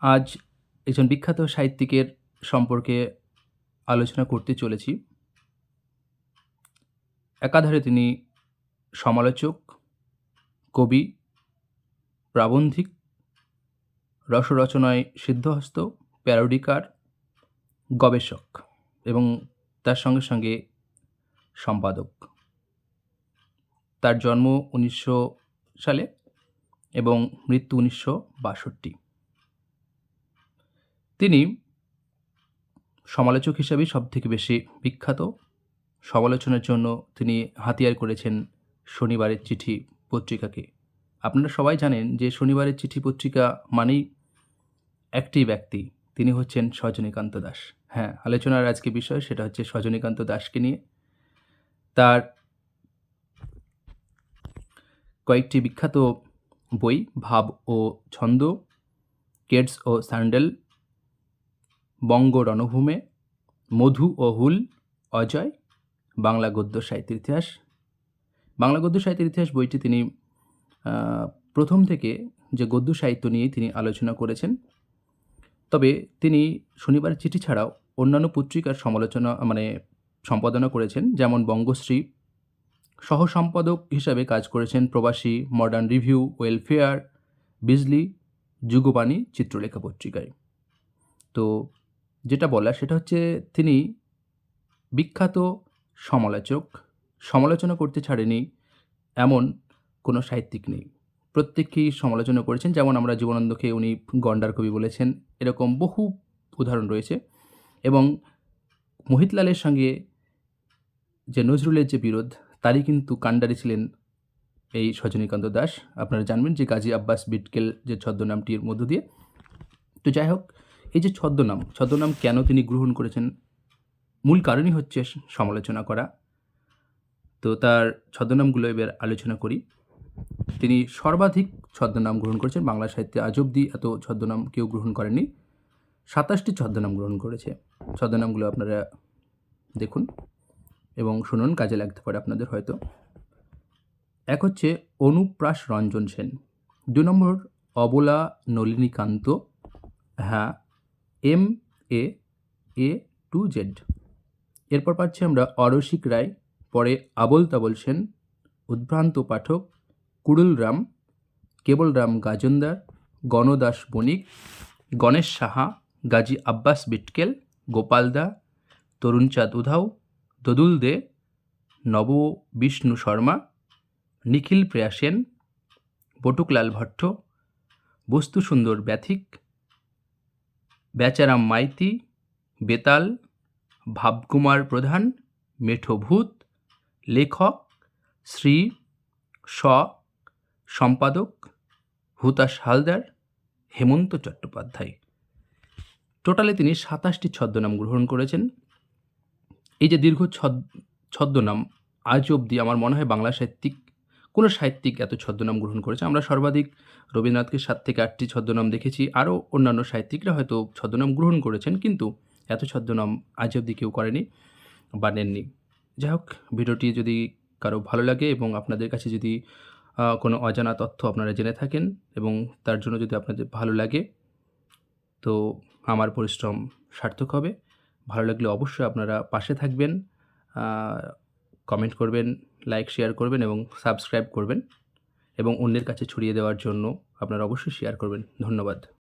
আজ একজন বিখ্যাত সাহিত্যিকের সম্পর্কে আলোচনা করতে চলেছি। একাধারে তিনি সমালোচক, কবি, প্রাবন্ধিক, রসরচনায় সিদ্ধহস্ত, প্যারোডিকার, গবেষক এবং তার সঙ্গে সঙ্গে সম্পাদক। তার জন্ম উনিশশো সালে এবং মৃত্যু উনিশশো বাষট্টি। তিনি সমালোচক হিসাবে সবথেকে বেশি বিখ্যাত। সমালোচনার জন্য তিনি হাতিয়ার করেছেন শনিবারের চিঠি পত্রিকাকে। আপনারা সবাই জানেন যে শনিবারের চিঠি পত্রিকা মানেই একটি ব্যক্তি, তিনি হচ্ছেন সজনীকান্ত দাস। হ্যাঁ আলোচনার আজকে বিষয় সেটা হচ্ছে সজনীকান্ত দাসকে নিয়ে। তার কয়েকটি বিখ্যাত বই, ভাব ও ছন্দ, কেডস ও স্যান্ডেল বঙ্গ রণভূমে মধু ও হুল, অজয়, বাংলা গদ্য সাহিত্যের ইতিহাস। বাংলা গদ্য সাহিত্যের ইতিহাস বইটি তিনি প্রথম থেকে যে গদ্য সাহিত্য নিয়ে তিনি আলোচনা করেছেন। তবে তিনি শনিবার চিঠি ছাড়াও অন্যান্য পত্রিকার সমালোচনা মানে সম্পাদনা করেছেন, যেমন বঙ্গশ্রী। সহ সম্পাদক হিসাবে কাজ করেছেন Prabasi, modern review, welfare, Bijli, Jugbani Chitralekha পত্রিকায়। তো যেটা বলার সেটা হচ্ছে তিনি বিখ্যাত সমালোচক, সমালোচনা করতে ছাড়েনি এমন কোনো সাহিত্যিক নেই। প্রত্যেককেই সমালোচনা করেছেন, যেমন আমরা জীবনানন্দকে উনি গন্ডার কবি বলেছেন, এরকম বহু উদাহরণ রয়েছে এবং মোহিতলালের সঙ্গে যে নজরুলের যে বিরোধ, তারই কিন্তু কাণ্ডারি ছিলেন এই সজনীকান্ত দাস। আপনারা জানবেন যে গাজী আব্বাস বিটকেল যে ছদ্মনামটির মধ্য দিয়ে। তো যাই হোক এই যে ছদ্মনাম ছদ্মনাম কেন তিনি গ্রহণ করেছেন? মূল কারণই হচ্ছে সমালোচনা করা। তো তার ছদ্মনামগুলো এবার আলোচনা করি। তিনি সর্বাধিক ছদ্মনাম গ্রহণ করেছেন, বাংলা সাহিত্যে আজ অব্দি এত ছদ্মনাম কেউ গ্রহণ করেনি সাতাশটি ছদ্মনাম গ্রহণ করেছে। ছদ্মনামগুলো আপনারা দেখুন এবং শুনুন, কাজে লাগতে পারে আপনাদের হয়তো। এক হচ্ছে অনুপ্রাস রঞ্জন সেন। দু নম্বর অবলা নলিনীকান্ত। হ্যাঁ M, A A, to, Z. এরপর পাচ্ছি আমরা অরসিক রায়, পরে আবল তাবল সেন, উদ্ভ্রান্ত পাঠক, কুড়ুল রাম, কেবল রাম গাজনদার, গণদাস বণিক, গণেশ সাহা, গাজী আব্বাস বিটকেল, গোপাল দা, তরুণচাঁদ উধাও, দদুল দে, নব বিষ্ণু শর্মা, নিখিল প্রেয়া সেন, বটুকলাল ভট্ট বস্তু সুন্দর ব্যথিক বেচারাম মাইতি, বেতাল, ভাবকুমার প্রধান, মেঠো ভূত, লেখক, শ্রী স, সম্পাদক, হুতাশ হালদার, হেমন্ত চট্টোপাধ্যায়। টোটালে তিনি সাতাশটি ছদ্মনাম গ্রহণ করেছেন। এই যে দীর্ঘ ছদ, ছদ্মনাম আজ অবধি আমার মনে হয় বাংলা সাহিত্যিক কোনো সাহিত্যিক এত ছদ্মনাম গ্রহণ করেছে? আমরা সর্বাধিক রবীন্দ্রনাথকে সাত থেকে আটটি ছদ্মনাম দেখেছি। আরও অন্যান্য সাহিত্যিকরা হয়তো ছদ্মনাম গ্রহণ করেছেন, কিন্তু এত ছদ্মনাম আজ অবধি কেউ করেনি বা নেননি। যাই হোক, ভিডিওটি যদি কারও ভালো লাগে এবং আপনাদের কাছে যদি কোনো অজানা তথ্য আপনারা জেনে থাকেন এবং তার জন্য যদি আপনাদের ভালো লাগে, তো আমার পরিশ্রম সার্থক হবে। ভালো লাগলে অবশ্যই আপনারা পাশে থাকবেন। কমেন্ট করবেন লাইক শেয়ার করবেন এবং সাবস্ক্রাইব করবেন এবং অন্যের কাছে ছড়িয়ে দেওয়ার জন্য আপনারা অবশ্যই শেয়ার করবেন। ধন্যবাদ।